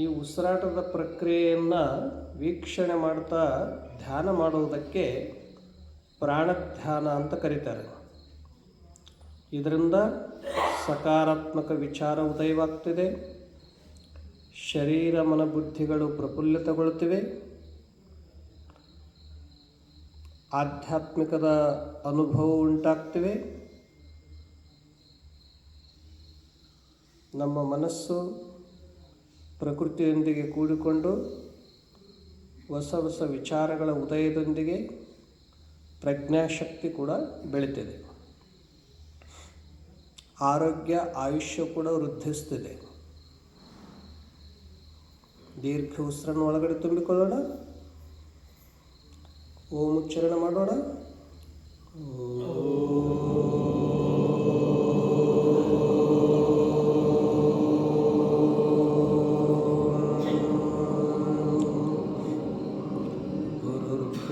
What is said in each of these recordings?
ಈ ಉಸಿರಾಟದ ಪ್ರಕ್ರಿಯೆಯನ್ನು ವೀಕ್ಷಣೆ ಮಾಡ್ತಾ ಧ್ಯಾನ ಮಾಡುವುದಕ್ಕೆ ಪ್ರಾಣ ಧ್ಯಾನ ಅಂತ ಕರೀತಾರೆ ಇದರಿಂದ ಸಕಾರಾತ್ಮಕ ವಿಚಾರ ಉದಯವಾಗ್ತಿದೆ ಶರೀರ ಮನ ಬುದ್ಧಿಗಳು ಪ್ರಫುಲ್ಲಿತಗೊಳ್ತಿವೆ ಆಧ್ಯಾತ್ಮಿಕದ ಅನುಭವ ಉಂಟಾಗ್ತಿವೆ ನಮ್ಮ ಮನಸ್ಸು ಪ್ರಕೃತಿಯೊಂದಿಗೆ ಕೂಡಿಕೊಂಡು ಹೊಸ ಹೊಸ ವಿಚಾರಗಳ ಉದಯದೊಂದಿಗೆ ಪ್ರಜ್ಞಾಶಕ್ತಿ ಕೂಡ ಬೆಳೀತದೆ ಆರೋಗ್ಯ ಆಯುಷ್ಯ ಕೂಡ ವೃದ್ಧಿಸ್ತದೆ ದೀರ್ಘ ಉಸಿರನ್ನು ಒಳಗಡೆ ತುಂಬಿಕೊಳ್ಳೋಣ ಓಂ ಉಚ್ಚಾರಣೆ ಮಾಡೋಣ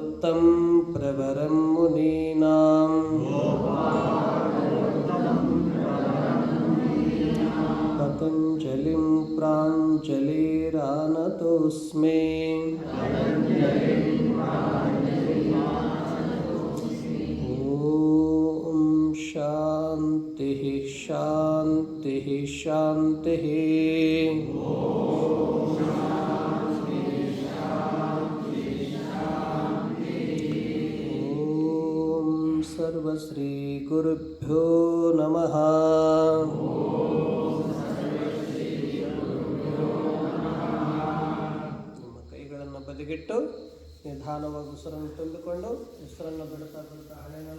गोपानयोत्तं प्रवरं मुनीनां पतञ्जलिं प्राञ्जलिरानतोऽस्मि ॐ शान्तिः शान्तिः शान्तिः ಸರ್ವಶ್ರೀ सर्वश्रीगुरुभ्यो ನಮಃ ನಿಮ್ಮ ಕೈಗಳನ್ನು ಬದಿಗಿಟ್ಟು ನಿಧಾನವಾಗಿ ಉಸಿರನ್ನು ತುಂಬಿಕೊಂಡು ಉಸಿರನ್ನು ಬಿಡುತ್ತಾ ಬಿಡುತ್ತಾ ಹಣೆ